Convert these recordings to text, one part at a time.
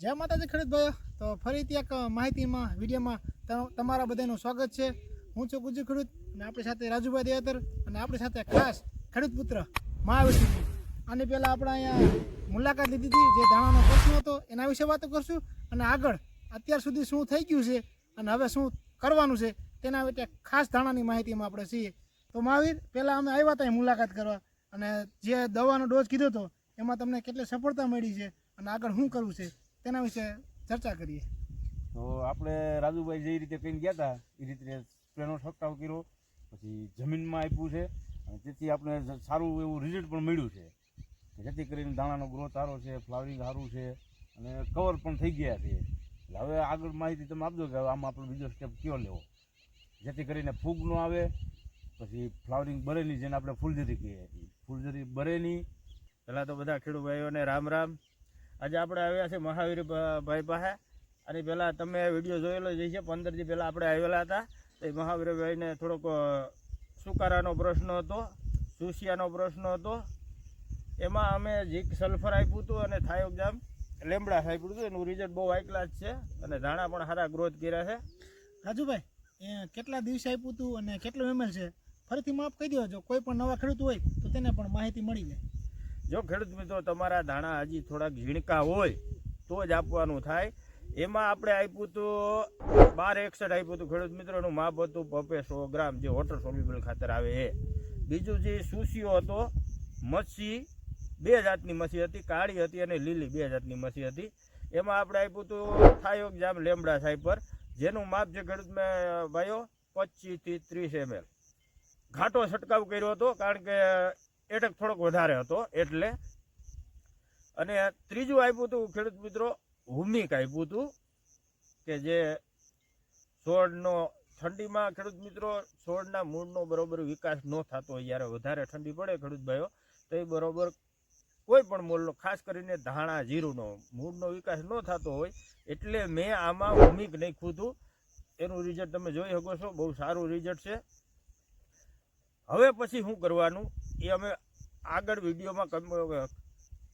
જય માતાજી ખેડૂત ભાઈઓ. તો ફરીથી એક માહિતીમાં, વિડીયોમાં તમારા બધાનું સ્વાગત છે. હું છું ગુજુ ખેડૂત અને આપણી સાથે રાજુભાઈ દેવતર અને આપણી સાથે ખાસ ખેડૂત પુત્ર મહાવીરજી આની પહેલાં આપણે અહીંયા મુલાકાત લીધી હતી જે ધાણાનો પ્રશ્ન હતો, એના વિશે વાતો કરશું. અને આગળ અત્યાર સુધી શું થઈ ગયું છે અને હવે શું કરવાનું છે, તેના વિશે ખાસ ધાણાની માહિતીમાં આપણે છીએ. તો મહાવીર, પહેલાં અમે આવ્યા હતા મુલાકાત કરવા અને જે દવાનો ડોઝ કીધો હતો, એમાં તમને કેટલી સફળતા મળી છે અને આગળ શું કરવું છે તેના વિશે ચર્ચા કરીએ. તો આપણે રાજુભાઈ જે રીતે કહીને ગયા હતા એ રીતે સ્પ્રેનો છંટકાવ કર્યો. પછી જમીનમાં આપ્યું છે અને તેથી આપણે સારું એવું રિઝલ્ટ પણ મળ્યું છે. જેથી કરીને દાણાનો ગ્રોથ સારો છે ફ્લાવરિંગ સારું છે અને કવર પણ થઈ ગયા છે. એટલે હવે આગળ માહિતી તમે આપજો કે આમાં આપણે બીજો સ્ટેપ કયો લેવો. જેથી કરીને ફૂગ ન આવે, પછી ફ્લાવરિંગ બરેની જેને આપણે ફૂલઝરી કહીએ છીએ. ફૂલઝરી બરેની પહેલાં તો બધા ખેડૂત ભાઈઓને રામ રામ. આજે આપણે આવ્યા છે મહાવીર ભાઈ પાસે. અને પહેલાં તમે વીડિયો જોયેલો જ છે પંદર દી પહેલાં આપણે આવેલા હતા. તો એ મહાવીરભાઈને થોડોક સુકારાનો પ્રશ્ન હતો, સુસિયાનો પ્રશ્ન હતો. એમાં અમે જીક સલ્ફર આપ્યું હતું અને થાયોગ્રામ લેમડા આપ્યું હતું. એનું રિઝલ્ટ બહુ હાઈ ક્લાસ છે અને ધાણા પણ સારા ગ્રોથ કર્યા છે. રાજુભાઈ, એ કેટલા દિવસે આપ્યું હતું અને કેટલું એમએલ છે? ફરીથી માફ કહી દો જો કોઈ પણ નવા ખેડૂત હોય તો તેને પણ માહિતી મળી જાય. જો ખેડૂત મિત્રો, તમારા ધાણા હજી થોડાક ઝીણકા હોય, તો જ આપવાનું થાય. એમાં આપણે આપ્યું હતું બાર એકસઠ આપ્યું હતું ખેડૂત મિત્રોનું માપ હતું પપે સો ગ્રામ, જે વોટર સોલ્યુબલ ખાતર આવે એ. બીજું જે સુસીઓ હતો મચ્છી બે જાતની મચ્છી હતી, કાળી હતી અને લીલી બે જાતની મસી હતી. એમાં આપણે આપ્યું હતું થાયોગ જામ લેમડા સાઈપર જેનું માપ છે ખેડૂત મેં, ભાઈઓ પચીસથી ત્રીસ એમએલ ઘાટો છંટકાવ કર્યો હતો, કારણ કે એટક થોડોક વધારે હતો, એટલે અને ત્રીજું આપ્યું હતું ખેડૂત મિત્રો હુમિક આપ્યું હતું, કે જે છોડનો ઠંડીમાં ખેડૂત મિત્રો છોડના મૂળનો બરોબર વિકાસ ન થતો હોય જ્યારે વધારે ઠંડી પડે ખેડૂત ભાઈઓ, તો એ બરોબર કોઈ પણ મૂળનો, ખાસ કરીને ધાણા, જીરુંનો મૂળનો વિકાસ ન થતો હોય, એટલે મેં આમાં હુમિક નાખ્યું હતું. એનું રિઝલ્ટ તમે જોઈ શકો છો, બહુ સારું રિઝલ્ટ છે. હવે પછી શું કરવાનું? એ અમે આગળ વિડીયોમાં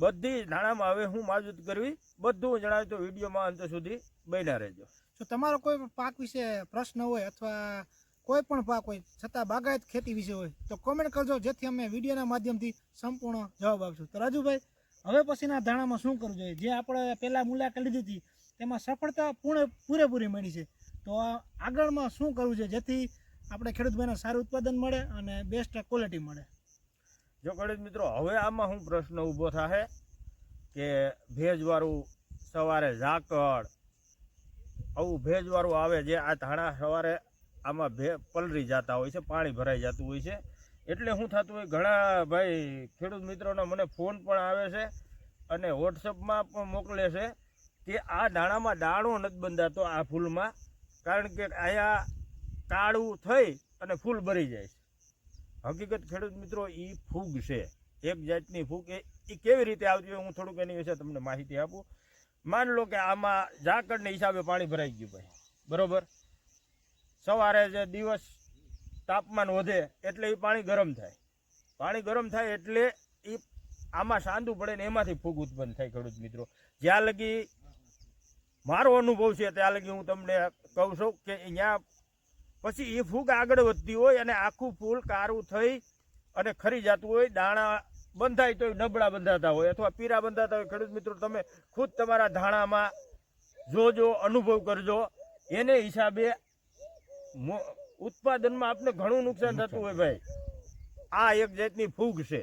બધી ધાણામાં હવે હું માજૂત કરવી, બધું જણાવ્યું તો વિડીયોમાં અંત સુધી બન્યા રહેજો. જો તમારો કોઈ પાક વિશે પ્રશ્ન હોય અથવા કોઈ પણ પાક હોય, છતાં બાગાયત ખેતી વિશે હોય, તો કોમેન્ટ કરજો, જેથી અમે વિડીયોના માધ્યમથી સંપૂર્ણ જવાબ આપશું. તો રાજુભાઈ, હવે પછીના ધાણામાં શું કરવું જોઈએ? જે આપણે પહેલાં મુલાકાત લીધી હતી, તેમાં સફળતા પૂર્ણ પૂરેપૂરી મળી છે. તો આગળમાં શું કરવું છે? જેથી આપણે ખેડૂત ભાઈને સારું ઉત્પાદન મળે અને બેસ્ટ ક્વોલિટી મળે. જો ખેડૂત મિત્રો, હવે આમાં હું પ્રશ્ન ઊભો થાય કે ભેજવાળું સવારે ઝાકળ, આવું ભેજવાળું આવે જે આ ધાણા સવારે આમાં ભે પલરી જતા હોય છે, પાણી ભરાઈ જતું હોય છે. એટલે શું થતું હોય, ઘણા ભાઈ ખેડૂત મિત્રોનો મને ફોન પણ આવે છે અને વોટ્સઅપમાં પણ મોકલે છે કે આ દાણામાં દાણો નથી બંધાતો આ ફૂલમાં. કારણ કે અહીંયા કાળું થઈ અને ફૂલ ભરી જાય છે. હકીકત ખેડૂત મિત્રો એ ફૂગ છે. એક જાતની ફૂગ એ કેવી રીતે આવતી હોય હું થોડુંક એની વિશે તમને માહિતી આપું. માન લો કે આમાં ઝાકળને હિસાબે પાણી ભરાઈ ગયું ભાઈ. બરોબર? સવારે જે દિવસ તાપમાન વધે એટલે એ પાણી ગરમ થાય. પાણી ગરમ થાય એટલે એ આમાં સાંદું પડે ને એમાંથી ફૂગ ઉત્પન્ન થાય ખેડૂત મિત્રો. જ્યાં લગી મારો અનુભવ છે, ત્યાં લગી હું તમને કહું છું કે અહીંયા પછી એ ફૂગ આગળ વધતી હોય અને આખું ફૂલ કારું થઈ અને ખરી જતું હોય, દાણા બંધાય તો નબળા બંધાતા હોય અથવા પીરા બંધાતા હોય. ખેડૂત મિત્રો, તમે ખુદ તમારા ધાણામાં જોજો, અનુભવ કરજો. એને હિસાબે ઉત્પાદનમાં આપને ઘણું નુકસાન થતું હોય ભાઈ. આ એક જાતની ફૂગ છે.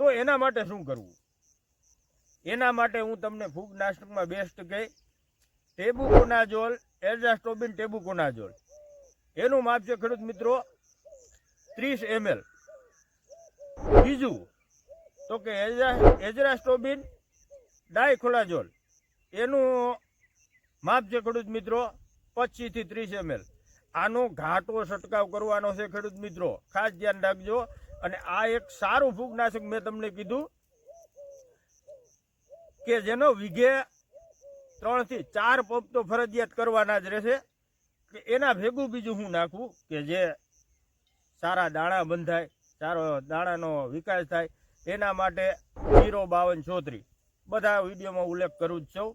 તો એના માટે શું કરવું? એના માટે હું તમને ફૂગ નાશકમાં બેસ્ટ કહી ટેબુકોનાઝોલ એઝાસ્ટોબિન ટેબુકોનાઝોલ એનું માપ છે ખેડૂત મિત્રો ત્રીસ એમએલ. બીજું, તો કે એજરાસ્ટોબિન ડાયખોલાજોલ. એનું માપ છે ખેડૂત મિત્રો પચીસથી ત્રીસ એમએલ. આનો ઘાટો છંટકાવ કરવાનો છે ખેડૂત મિત્રો. ખાસ ધ્યાન રાખજો. અને આ એક સારું ફૂગનાશક મેં તમને કીધું કે જેનો વિઘે ત્રણથી ચાર પંપ તો ફરજિયાત કરવાના જ રહેશે. કે એના ભેગું બીજું હું નાખું કે જે સારા દાણા બંધાય, સારો દાણાનો વિકાસ થાય, એના માટે જીરો બાવન ચોત્રીસ બધા વિડીયોમાં ઉલ્લેખ કરું જ છું.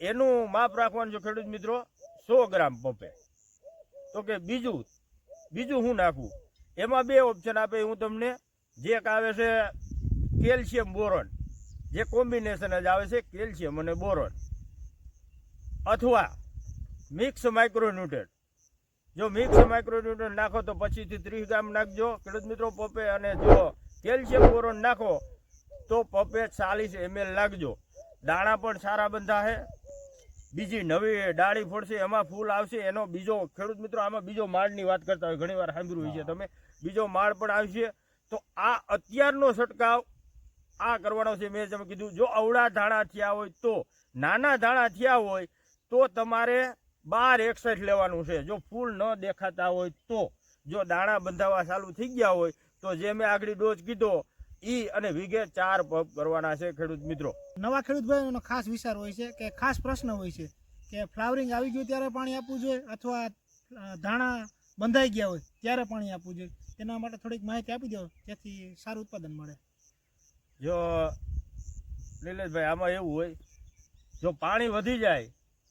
એનું માપ રાખવાનું છે ખેડૂત મિત્રો સો ગ્રામ પંપે. તો કે બીજું બીજું હું નાખું? એમાં બે ઓપ્શન આપે હું તમને. જે એક આવે છે કેલ્શિયમ બોરોન. જે કોમ્બિનેશન જ આવે છે કેલ્શિયમ અને બોરોન. અથવા મિક્સ માઇક્રોન્યુટ્રન જો મિક્સ માઇક્રોન્યુટ્રન નાખો તો પચીસથી ત્રીસ ગ્રામ નાખજો. ખેડૂત મિત્રો પપે અને જો કેલ્શિયમ બોરોન નાખો તો પપે ચાલીસ એમએલ નાખજો. દાણા પણ સારા બંધા છે બીજી નવી ડાળી ફોડશે એમાં ફૂલ આવશે. એનો બીજો ખેડૂત મિત્રો આમાં બીજો માળની વાત કરતા હોય ઘણી વાર સાંભળ્યું હોય છે તમે. બીજો માળ પણ આવશે. તો આ અત્યારનો છંટકાવ આ કરવાનો છે. મેં તમે કીધું જો અવળા ધાણા થયા હોય તો નાના ધાણા થયા હોય તો તમારે બાર એકસઠ લેવાનું છે. જો ફૂલ ન દેખાતા હોય તો જો દાણા બંધાવા ચાલુ થઈ ગયા હોય તો જે મેં આગળ ડોઝ કીધો ઈ અને વીઘે ચાર પંપ કરવાના છે ખેડૂત મિત્રો. નવા ખેડૂત ભાઈઓનો ખાસ વિચાર હોય છે કે ખાસ પ્રશ્ન હોય છે કે ફ્લાવરિંગ આવી ગયું ત્યારે પાણી આપવું જોઈએ અથવા દાણા બંધાઈ ગયા હોય ત્યારે પાણી આપવું જોઈએ? તેના માટે થોડીક માહિતી આપી દો જેથી સારું ઉત્પાદન મળે. જો નિલેશભાઈ આમાં એવું હોય જો પાણી વધી જાય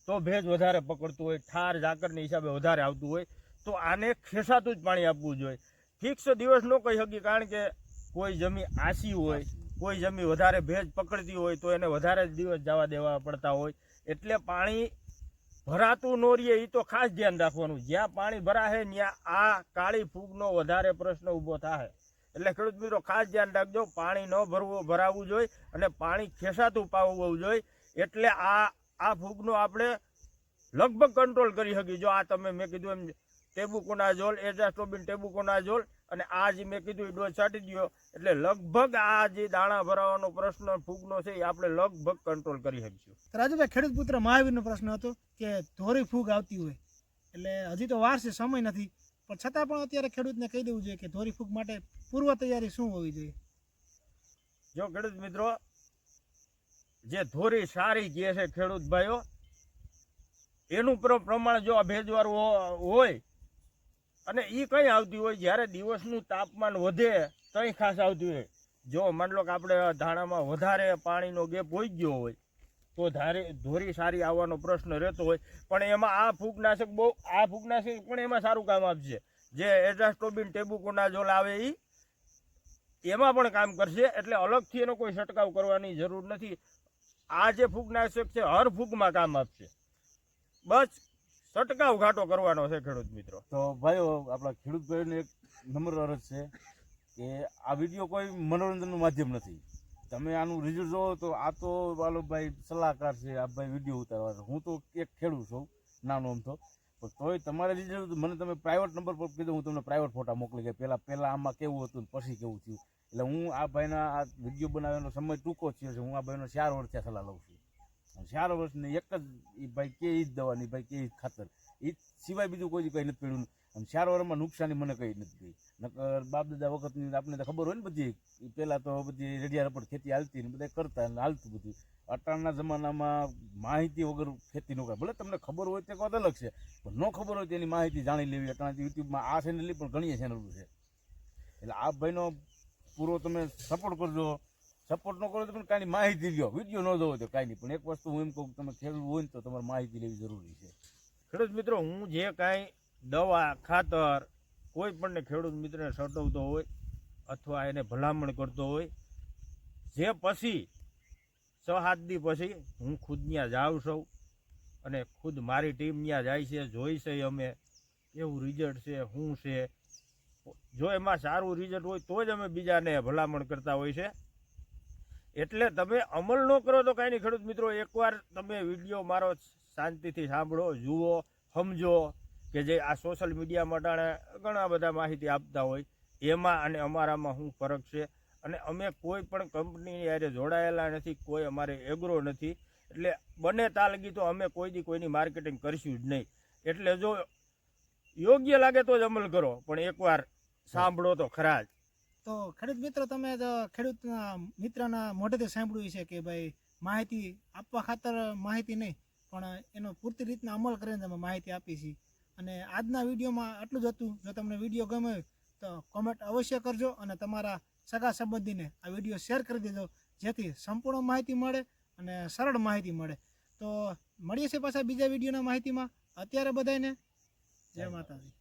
તો ભેજ વધારે પકડતું હોય, ઠાર ઝાકરની હિસાબે વધારે આવતું હોય, તો આને ખેસાતું જ પાણી આપવું જોઈએ ફિક્સ દિવસ ન કહી શકીએ, કારણ કે કોઈ જમી આસી હોય, કોઈ જમી વધારે ભેજ પકડતી હોય, તો એને વધારે દિવસ જવા દેવા પડતા હોય. એટલે પાણી ભરાતું ન રહીએ એ તો ખાસ ધ્યાન રાખવાનું. જ્યાં પાણી ભરાશે, ત્યાં આ કાળી ફૂગનો વધારે પ્રશ્ન ઊભો થાય એટલે ખેડૂત મિત્રો, ખાસ ધ્યાન રાખજો, પાણી ન ભરવું ભરાવવું જોઈએ અને પાણી ખેસાતું પાવવું જોઈએ એટલે આ આ ફૂગનો આપણે લગભગ કંટ્રોલ કરી શકીએ. જો આ તમે મેં કીધું એમ ટેબુકોનાઝોલ એઝાસ્ટોબિન ટેબુકોનાઝોલ અને આ જે મેં કીધું એ ડોઝ છાંટી દો. એટલે લગભગ આ જે દાણા ભરાવાનો પ્રશ્ન ફૂગનો છે એ આપણે લગભગ કંટ્રોલ કરી શકીશું. રાજુભાઈ ખેડૂત પુત્ર મહાવીરનો પ્રશ્ન હતો કે ધોરી ફૂગ આવતી હોય એટલે હજી તો વાર છે સમય નથી. પણ છતાં પણ અત્યારે ખેડૂતને કહી દેવું જોઈએ કે ધોરી ફૂગ માટે પૂર્વ તૈયારી શું હોવી જોઈએ? જો ખેડૂત મિત્રો જે ધોરી સારી જે છે ખેડૂત ભાઈઓ, એનું પ્ર- પ્રમાણ જો આ ભેજવાળું હોય, અને એ કંઈ આવતી હોય, જ્યારે દિવસનું તાપમાન વધે તઈ ખાસ આવતી હોય. જો માન કે આપણે ધાણામાં વધારે પાણીનો ગેપ હોઈ ગયો હોય, તો ધારે, ધોરી સારી આવવાનો પ્રશ્ન રહેતો હોય. પણ એમાં આ ફૂગનાશક બહુ, આ ફૂગનાશક પણ એમાં સારું કામ આપશે. જે એઝાસ્ટોબિન ટેબુકોનાઝોલ આવે એ એમાં પણ કામ કરશે. એટલે અલગથી એનો કોઈ છંટકાવ કરવાની જરૂર નથી. આ જે ફૂગનાશક છે, હર ફૂગમાં કામ આપશે. બસ સટકાવ ઘાટો કરવાનો છે ખેડૂત મિત્રો. તો ભાઈઓ, આપણા ખેડૂત ભાઈઓને એક નમ્ર અરજ છે કે આ વીડિયો કોઈ મનોરંજનનું માધ્યમ નથી. તમે આનું રિઝલ્ટ જોવો તો આ તો વાલો ભાઈ સલાહકાર છે, આ ભાઈ વીડિયો ઉતારવાનો. હું તો એક ખેડૂત છું, નાનો આમ તો. પણ તોય તમારે રિઝલ્ટ મને તમે પ્રાઇવેટ નંબર પર કીધું, હું તમને પ્રાઇવેટ ફોટા મોકલી ગયા પહેલાં પહેલાં આમાં કેવું હતું પછી કેવું થયું? એટલે હું આ ભાઈના આ વીડિયો બનાવવાનો સમય ટૂંકો છે. હું આ ભાઈનો ચાર વર્ષથી સલાહ લઉં છું. અને ચાર વર્ષની એક જ એ ભાઈ કે એ જ દવાની ભાઈ કે એ જ ખાતર. એ સિવાય બીજું કોઈ કંઈ નથી પડ્યું. અને ચાર વર્ષમાં નુકસાની મને કંઈ નથી ગઈ નકર બાપ દાદા વખતની આપણે તો ખબર હોય ને બધી. પહેલાં તો બધી રેડિયા રપડ ખેતી હાલતી ને બધા કરતા ને હાલતું બધું. અટાણના જમાનામાં માહિતી વગર ખેતી ન કરે ભલે તમને ખબર હોય તે વાત અલગ છે. પણ ન ખબર હોય તેની માહિતી જાણી લેવી. અટાણાથી યુટ્યુબમાં આ ચેનલની પણ ઘણી ચેનલો છે. એટલે આ ભાઈનો પૂરો તમે સપોર્ટ કરજો. સપોર્ટ ન કરો તો પણ કાંઈ માહિતી લ્યો. વીડિયો ન જોવો તો કાંઈ નહીં. પણ એક વસ્તુ હું એમ કહું તમે ખેડૂત હોય ને તો તમારે માહિતી લેવી જરૂરી છે. ખેડૂત મિત્રો, હું જે કાંઈ દવા, ખાતર, કોઈ પણને ખેડૂત મિત્રને સટવતો હોય અથવા એને ભલામણ કરતો હોય, જે પછી, છ દી પછી હું ખુદ ત્યાં જાઉં છું અને ખુદ મારી ટીમ ત્યાં જાય છે, જોઈ છે અમે, કેવું રિઝલ્ટ છે, શું છે જો એમાં સારું રિઝલ્ટ હોય તો જ અમે બીજાને ભલામણ કરતા હોય છે. એટલે તમે અમલ ન કરો તો કાંઈ નહીં. ખેડૂત મિત્રો, એકવાર તમે વીડિયો મારો શાંતિથી સાંભળો, જુઓ, સમજો કે જે આ સોશિયલ મીડિયા માટે ઘણા બધા માહિતી આપતા હોય, એમાં અને અમારામાં શું ફરક છે? અને અમે કોઈ પણ કંપની યારે જોડાયેલા નથી, કોઈ અમારે એગ્રો નથી. એટલે બને તાલગી તો અમે કોઈ દી કોઈની માર્કેટિંગ કરીશું જ નહીં. એટલે જો યોગ્ય લાગે તો જ અમલ કરો. પણ એકવાર સાંભળો તો ખરા જ. તો ખેડૂત મિત્રો તમે તો ખેડૂતના મિત્રના મોઢેથી સાંભળ્યું છે કે ભાઈ માહિતી આપવા ખાતર માહિતી નહીં પણ એનો પૂરતી રીતના અમલ કરીને તમે માહિતી આપી છે. અને આજના વિડીયોમાં આટલું જ હતું. જો તમને વીડિયો ગમે તો કોમેન્ટ અવશ્ય કરજો અને તમારા સગા સંબંધીને આ વીડિયો શેર કરી દેજો જેથી સંપૂર્ણ માહિતી મળે અને સરળ માહિતી મળે. તો મળીએ છીએ પાછા બીજા વિડીયોના માહિતીમાં. અત્યારે બધાને જય માતાજી.